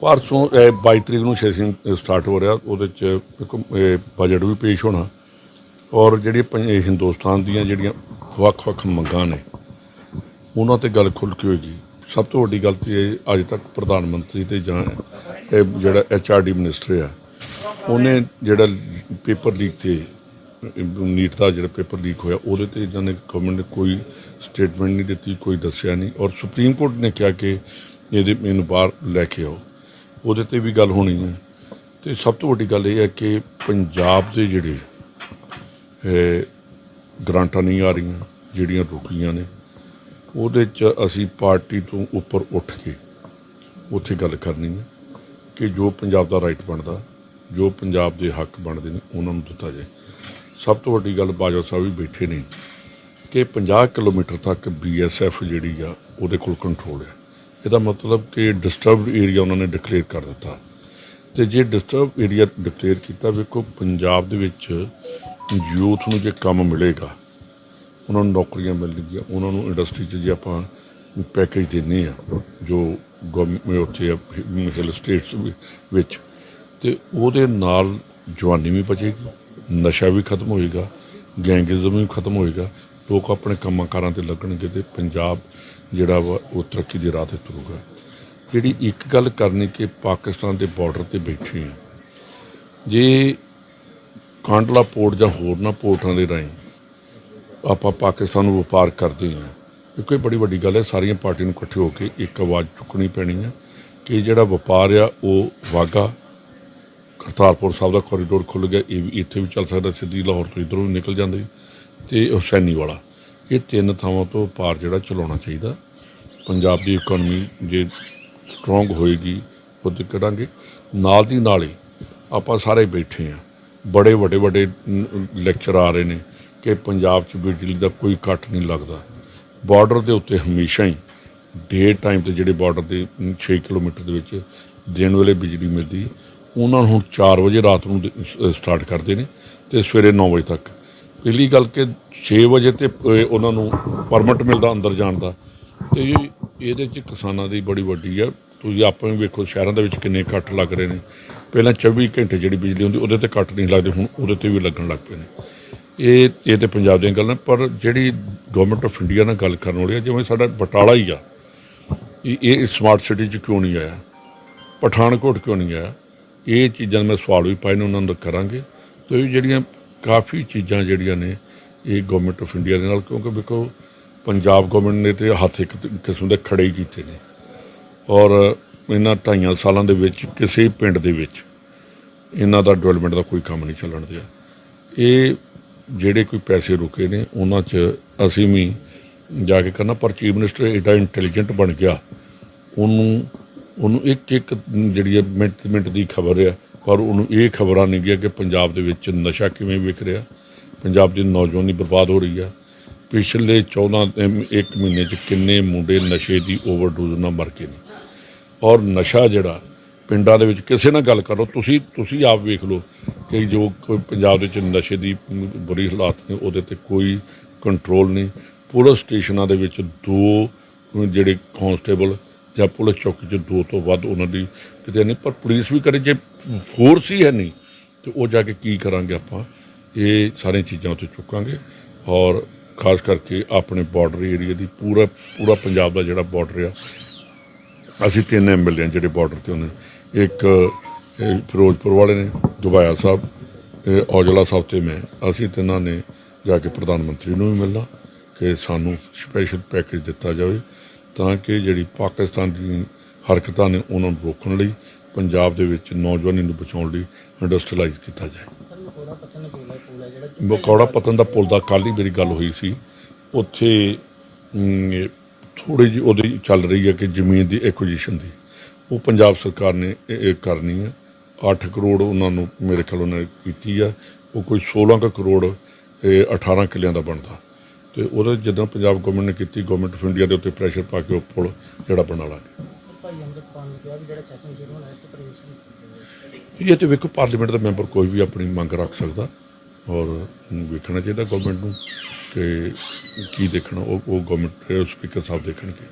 ਪਰਸੋਂ, ਇਹ 22 ਤਰੀਕ ਨੂੰ ਸੈਸ਼ਨ ਸਟਾਰਟ ਹੋ ਰਿਹਾ। ਉਹਦੇ ਚ ਇੱਕ ਬਜਟ ਵੀ ਪੇਸ਼ ਹੋਣਾ। ਔਰ ਜਿਹੜੀ ਪੰਜ- ਹਿੰਦੁਸਤਾਨ ਦੀਆਂ ਜਿਹੜੀਆਂ ਵੱਖ-ਵੱਖ ਮੰਗਾਂ ਨੇ, ਉਹਨਾਂ ਤੇ ਗੱਲ ਖੁੱਲ ਕੇ ਹੋਏਗੀ। ਸਭ ਤੋਂ ਵੱਡੀ ਗੱਲ ਤੇ ਅੱਜ ਤੱਕ ਪ੍ਰਧਾਨ ਮੰਤਰੀ ਤੇ ਜਾਂ ਇਹ ਜਿਹੜਾ ਐਚਆਰਡੀ ਮਿਨਿਸਟਰ ਆ, ਉਹਨੇ ਜਿਹੜਾ ਪੇਪਰ ਲੀਕ ਤੇ ਨੀਟ ਦਾ ਜਿਹੜਾ ਪੇਪਰ ਲੀਕ ਹੋਇਆ, ਉਹਦੇ ਤੇ ਇਹਨਾਂ ਨੇ ਗਵਰਨਮੈਂਟ ਨੇ ਕੋਈ ਸਟੇਟਮੈਂਟ ਨਹੀਂ ਦਿੱਤੀ, ਕੋਈ ਦੱਸਿਆ ਨਹੀਂ। ਔਰ ਸੁਪਰੀਮ ਕੋਰਟ ਨੇ ਕਿਹਾ ਕਿ ਇਹਦੇ ਮੈਨੂੰ ਬਾਹਰ ਲੈ ਕੇ ਆਓ। ਉਹਦੇ ਤੇ ਵੀ ਗੱਲ ਹੋਣੀ ਹੈ। ਤੇ ਸਭ ਤੋਂ ਵੱਡੀ ਗੱਲ ਇਹ ਹੈ ਕਿ ਪੰਜਾਬ ਦੇ ਜਿਹੜੇ, ਇਹ ਗ੍ਰਾਂਟਾਂ ਨਹੀਂ ਆ ਰਹੀਆਂ, ਜਿਹੜੀਆਂ ਰੁਕੀਆਂ ਨੇ, ਉਹਦੇ 'ਚ ਅਸੀਂ ਪਾਰਟੀ ਤੋਂ ਉੱਪਰ ਉੱਠ ਕੇ ਉੱਥੇ ਗੱਲ ਕਰਨੀ ਹੈ ਕਿ ਜੋ ਪੰਜਾਬ ਦਾ ਰਾਈਟ ਬਣਦਾ, ਜੋ ਪੰਜਾਬ ਦੇ ਹੱਕ ਬਣਦੇ ਨੇ, ਉਹਨਾਂ ਨੂੰ ਦਿੱਤਾ ਜਾਏ। ਸਭ ਤੋਂ ਵੱਡੀ ਗੱਲ ਬਾਜਵਾ ਸਾਹਿਬ ਵੀ ਬੈਠੇ ਨੇ ਕਿ 50 ਕਿਲੋਮੀਟਰ ਤੱਕ ਬੀਐਸਐਫ ਜਿਹੜੀ ਆ, ਉਹਦੇ ਕੋਲ ਕੰਟਰੋਲ ਹੈ ਇਹਦਾ ਮਤਲਬ ਕਿ ਡਿਸਟਰਬਡ ਏਰੀਆ ਉਹਨਾਂ ਨੇ ਡਿਕਲੇਅਰ ਕਰ ਦਿੱਤਾ। ਤੇ ਜੇ ਡਿਸਟਰਬ ਏਰੀਆ ਡਿਕਲੇਅਰ ਕੀਤਾ, ਵੇਖੋ ਪੰਜਾਬ ਦੇ ਵਿੱਚ ਯੂਥ ਨੂੰ ਜੇ ਕੰਮ ਮਿਲੇਗਾ, ਉਹਨਾਂ ਨੂੰ ਨੌਕਰੀਆਂ ਮਿਲਣਗੀਆਂ, ਉਹਨਾਂ ਨੂੰ ਇੰਡਸਟਰੀ 'ਚ ਜੇ ਆਪਾਂ ਪੈਕੇਜ ਦਿੰਨੇ ਆ ਜੋ ਗਵਰਨਮੈਂਟ ਉੱਥੇ ਹਿਲ ਸਟੇਟਸ ਵਿੱਚ, ਤੇ ਉਹਦੇ ਨਾਲ ਜਵਾਨੀ ਵੀ ਬਚੇਗੀ, ਨਸ਼ਾ ਵੀ ਖਤਮ ਹੋਏਗਾ, ਗੈਂਗਿਜ਼ਮ ਵੀ ਖਤਮ ਹੋਏਗਾ, ਲੋਕ ਆਪਣੇ ਕੰਮਾਂ ਕਾਰਾਂ ਤੇ ਲੱਗਣਗੇ ਤੇ ਪੰਜਾਬ ਜਿਹੜਾ ਵਾ, ਉਹ ਤਰੱਕੀ ਦੀ ਰਾਹ ਤੇ ਤੁਰੂਗਾ। ਜਿਹੜੀ ਇੱਕ ਗੱਲ ਕਰਨੀ ਕਿ ਪਾਕਿਸਤਾਨ ਦੇ ਬਾਰਡਰ ਤੇ ਬੈਠੇ ਆ। ਜੇ ਕਾਂਡਲਾ ਪੋਰਟ ਜਾਂ ਹੋਰਨਾਂ ਪੋਰਟਾਂ ਦੇ ਰਾਹੀਂ ਆਪਾਂ ਪਾਕਿਸਤਾਨ ਨੂੰ ਵਪਾਰ ਕਰਦੇ ਹਾਂ ਇਹ ਕੋਈ ਬੜੀ ਵੱਡੀ ਗੱਲ ਹੈ, ਸਾਰੀਆਂ ਪਾਰਟੀਆਂ ਨੂੰ ਇਕੱਠੇ ਹੋ ਕੇ ਇੱਕ ਆਵਾਜ਼ ਚੁੱਕਣੀ ਪੈਣੀ ਹੈ ਕਿ ਜਿਹੜਾ ਵਪਾਰ ਆ, ਉਹ ਵਾਗਾ, ਕਰਤਾਰਪੁਰ ਸਾਹਿਬ ਦਾ ਕੋਰੀਡੋਰ ਖੁੱਲ ਗਿਆ, ਇਹ ਵੀ ਇੱਥੇ ਵੀ ਚੱਲ ਸਕਦਾ, ਸਿੱਧੀ ਲਾਹੌਰ ਤੋਂ ਇਧਰੋਂ ਵੀ ਨਿਕਲ ਜਾਂਦੇ, ਤੇ ਹੁਸੈਨੀ ਵਾਲਾ। ਇਹ ਤਿੰਨ ਥਾਵਾਂ ਤੋਂ ਪਾਰ ਜਿਹੜਾ ਚਲਾਉਣਾ ਚਾਹੀਦਾ। ਪੰਜਾਬ ਦੀ ਇਕਨੋਮੀ ਜੇ ਸਟਰੋਂਗ ਹੋਏਗੀ ਉਹਦੇ ਕਰਾਂਗੇ ਨਾਲ ਦੀ ਨਾਲ ਹੀ ਆਪਾਂ ਸਾਰੇ ਬੈਠੇ ਆ ਬੜੇ ਵੱਡੇ ਵੱਡੇ ਲੈਕਚਰ ਆ ਰਹੇ ਨੇ ਕਿ ਪੰਜਾਬ 'ਚ ਬਿਜਲੀ ਦਾ ਕੋਈ ਕੱਟ ਨਹੀਂ ਲੱਗਦਾ। ਬਾਰਡਰ ਦੇ ਉੱਤੇ ਹਮੇਸ਼ਾ ਹੀ ਡੇ ਟਾਈਮ ਤੇ ਜਿਹੜੇ ਬਾਰਡਰ ਦੇ 6 ਕਿਲੋਮੀਟਰ ਦੇ ਵਿੱਚ ਦਿਨ ਵੇਲੇ ਬਿਜਲੀ ਮਿਲਦੀ, ਉਹਨਾਂ ਨੂੰ ਹੁਣ 4 ਵਜੇ ਰਾਤ ਨੂੰ ਸਟਾਰਟ ਕਰਦੇ ਨੇ ਤੇ ਸਵੇਰੇ 9 ਵਜੇ ਤੱਕ। ਪਹਿਲੀ ਗੱਲ ਕਿ 6 ਵਜੇ ਤੇ ਉਹਨਾਂ ਨੂੰ ਪਰਮਿਟ ਮਿਲਦਾ ਅੰਦਰ ਜਾਣ ਦਾ। ਤੇ ਇਹਦੇ 'ਚ ਕਿਸਾਨਾਂ ਦੀ ਬੜੀ ਵੱਡੀ ਆ। ਤੁਸੀਂ ਆਪਾਂ ਵੀ ਵੇਖੋ, ਸ਼ਹਿਰਾਂ ਦੇ ਵਿੱਚ ਕਿੰਨੇ ਕੱਟ ਲੱਗ ਰਹੇ ਨੇ। ਪਹਿਲਾਂ 24 ਘੰਟੇ ਜਿਹੜੀ ਬਿਜਲੀ ਹੁੰਦੀ, ਉਹਦੇ ਤੇ ਕੱਟ ਨਹੀਂ ਲੱਗਦੇ, ਹੁਣ ਉਹਦੇ ਤੇ ਵੀ ਲੱਗਣ ਲੱਗ ਪਏ ਨੇ। ਇਹ ਇਹ ਤੇ ਪੰਜਾਬ ਦੀਆਂ ਗੱਲਾਂ ਪਰ ਜਿਹੜੀ ਗਵਰਨਮੈਂਟ ਆਫ ਇੰਡੀਆ ਨਾਲ ਗੱਲ ਕਰਨ ਵਾਲੀ ਆ, ਜਿਵੇਂ ਸਾਡਾ ਬਟਾਲਾ ਹੀ ਆ, ਇਹ ਸਮਾਰਟ ਸਿਟੀ 'ਚ ਕਿਉਂ ਨਹੀਂ ਆਇਆ? ਪਠਾਨਕੋਟ ਕਿਉਂ ਨਹੀਂ ਆਇਆ? ਇਹ ਚੀਜ਼ਾਂ ਮੈਂ ਸਵਾਲ ਵੀ ਪਾਏ ਨੇ, ਉਹਨਾਂ ਨੂੰ ਕਰਾਂਗੇ। ਤੇ ਇਹ ਜਿਹੜੀਆਂ ਕਾਫੀ ਚੀਜ਼ਾਂ ਜਿਹੜੀਆਂ ਨੇ ਇਹ ਗਵਰਨਮੈਂਟ ਆਫ ਇੰਡੀਆ ਦੇ ਨਾਲ, ਕਿਉਂਕਿ ਵੇਖੋ, ਪੰਜਾਬ ਗਵਰਨਮੈਂਟ ਨੇ ਤੇ ਹੱਥ ਇੱਕ ਕਿਸਮ ਦੇ ਖੜੇ ਹੀ ਕੀਤੇ ਨੇ। ਔਰ ਇਹਨਾਂ ਢਾਈਆਂ ਸਾਲਾਂ ਦੇ ਵਿੱਚ ਕਿਸੇ ਪਿੰਡ ਦੇ ਵਿੱਚ ਇਹਨਾਂ ਦਾ ਡਿਵੈਲਪਮੈਂਟ ਦਾ ਕੋਈ ਕੰਮ ਨਹੀਂ ਚੱਲਣ ਦਿਆ। ਇਹ ਜਿਹੜੇ ਕੋਈ ਪੈਸੇ ਰੁਕੇ ਨੇ, ਉਹਨਾਂ 'ਚ ਅਸੀਂ ਵੀ ਜਾ ਕੇ ਕਰਨਾ ਪਰ ਚੀਫ ਮਿਨਿਸਟਰ ਏਡਾ ਇੰਟੈਲੀਜੈਂਟ ਬਣ ਗਿਆ। ਉਹਨੂੰ ਉਹਨੂੰ ਇੱਕ ਇੱਕ ਜਿਹੜੀ ਹੈ ਮਿੰਟ ਮਿੰਟ ਦੀ ਖਬਰ ਆ ਪਰ ਉਹਨੂੰ ਇਹ ਖਬਰਾਂ ਨਹੀਂ ਗਿਆ ਕਿ ਪੰਜਾਬ ਦੇ ਵਿੱਚ ਨਸ਼ਾ ਕਿਵੇਂ ਵਿਕ ਰਿਹਾ। ਪੰਜਾਬ ਦੀ ਨੌਜਵਾਨੀ ਬਰਬਾਦ ਹੋ ਰਹੀ ਆ। ਪਿਛਲੇ 14 ਇੱਕ ਮਹੀਨੇ 'ਚ ਕਿੰਨੇ ਮੁੰਡੇ ਨਸ਼ੇ ਦੀ ਓਵਰਡੋਜ਼ ਨਾਲ ਮਰ ਗਏ ਨੇ। ਔਰ ਨਸ਼ਾ ਜਿਹੜਾ, ਪਿੰਡਾਂ ਦੇ ਵਿੱਚ ਕਿਸੇ ਨਾਲ ਗੱਲ ਕਰੋ, ਤੁਸੀਂ ਤੁਸੀਂ ਆਪ ਵੇਖ ਲਓ ਕਿ ਜੋ ਕੋਈ ਪੰਜਾਬ ਦੇ ਵਿੱਚ ਨਸ਼ੇ ਦੀ ਬੁਰੀ ਹਾਲਾਤ ਨੇ, ਉਹਦੇ ਤੇ ਕੋਈ ਕੰਟਰੋਲ ਨਹੀਂ। ਪੁਲਿਸ ਸਟੇਸ਼ਨਾਂ ਦੇ ਵਿੱਚ ਦੋ ਜਿਹੜੇ ਕਾਂਸਟੇਬਲ ਜਾਂ ਪੁਲਿਸ ਚੌਕੀ 'ਚ ਦੋ ਤੋਂ ਵੱਧ ਉਹਨਾਂ ਦੀ ਕਿਤੇ ਨਹੀਂ, ਪਰ ਪੁਲਿਸ ਵੀ ਕਰੇ, ਜੇ ਫੋਰਸ ਹੀ ਹੈ ਨਹੀਂ, ਤੇ ਉਹ ਜਾ ਕੇ ਕੀ ਕਰਾਂਗੇ ਆਪਾਂ? ਇਹ ਸਾਰੀਆਂ ਚੀਜ਼ਾਂ ਉੱਤੇ ਚੁੱਕਾਂਗੇ ਔਰ ਖਾਸ ਕਰਕੇ ਆਪਣੇ ਬਾਰਡਰ ਏਰੀਆ ਦੀ ਪੂਰਾ ਪੂਰਾ ਪੰਜਾਬ ਦਾ ਜਿਹੜਾ ਬਾਰਡਰ ਆ, ਅਸੀਂ ਤਿੰਨ ਐਮਐਲਏ ਹਾਂ ਜਿਹੜੇ ਬਾਰਡਰ ਤੇ ਹੁੰਦੇ ਇੱਕ ਫਿਰੋਜ਼ਪੁਰ ਵਾਲੇ ਨੇ, ਗਵਾਇਆ ਸਾਹਿਬ, ਇਹ ਔਜਲਾ ਸਾਹਿਬ ਤੇ ਮੈਂ। ਅਸੀਂ ਤਿੰਨਾਂ ਨੇ ਜਾ ਕੇ ਪ੍ਰਧਾਨ ਮੰਤਰੀ ਨੂੰ ਵੀ ਮਿਲਣਾ, ਕਿ ਸਾਨੂੰ ਸਪੈਸ਼ਲ ਪੈਕੇਜ ਦਿੱਤਾ ਜਾਵੇ। ਤਾਂ ਕਿ ਜਿਹੜੀ ਪਾਕਿਸਤਾਨ ਦੀ ਹਰਕਤਾਂ ਨੇ ਉਹਨਾਂ ਨੂੰ ਰੋਕਣ ਲਈ ਪੰਜਾਬ ਦੇ ਵਿੱਚ ਨੌਜਵਾਨੀ ਨੂੰ ਬਚਾਉਣ ਲਈ ਇੰਡਸਟਰੀਅਲਾਈਜ਼ ਕੀਤਾ ਜਾਏ। ਮਕੌੜਾ ਪਤਨ ਦਾ ਪੁਲ ਦਾ ਕੱਲ੍ਹ ਹੀ ਮੇਰੀ ਗੱਲ ਹੋਈ ਸੀ। ਉੱਥੇ ਥੋੜੀ ਜਿਹੀ ਉਹਦੀ ਚੱਲ ਰਹੀ ਹੈ ਕਿ ਜ਼ਮੀਨ ਦੀ ਐਕੁਜੀਸ਼ਨ ਦੀ। ਉਹ ਪੰਜਾਬ ਸਰਕਾਰ ਨੇ ਕਰਨੀ ਹੈ। 8 ਕਰੋੜ ਉਹਨਾਂ ਨੂੰ ਮੇਰੇ ਖਿਆਲ ਉਹਨਾਂ ਨੇ ਕੀਤੀ ਆ ਉਹ ਕੋਈ 16 ਕੁ ਕਰੋੜ, ਇਹ 18 ਕਿੱਲਿਆਂ ਦਾ ਬਣਦਾ। ਤੇ ਉਹਦੇ ਜਦੋਂ ਪੰਜਾਬ ਗਵਰਨਮੈਂਟ ਨੇ ਕੀਤੀ ਗਵਰਨਮੈਂਟ ਆਫ ਇੰਡੀਆ ਦੇ ਉੱਤੇ ਪ੍ਰੈਸ਼ਰ ਪਾ ਕੇ ਉਹ ਪੁਲ ਜਿਹੜਾ ਬਣਾ ਲਾਂਗੇ ਇਹ ਤੇ ਵੇਖੋ ਪਾਰਲੀਮੈਂਟ ਦਾ ਮੈਂਬਰ ਕੋਈ ਵੀ ਆਪਣੀ ਮੰਗ ਰੱਖ ਸਕਦਾ ਔਰ ਵੇਖਣਾ ਚਾਹੀਦਾ ਗਵਰਨਮੈਂਟ ਨੂੰ ਕਿ ਕੀ ਦੇਖਣਾ, ਉਹ ਉਹ ਗਵਰਨਮੈਂਟ ਸਪੀਕਰ ਸਾਹਿਬ ਦੇਖਣਗੇ।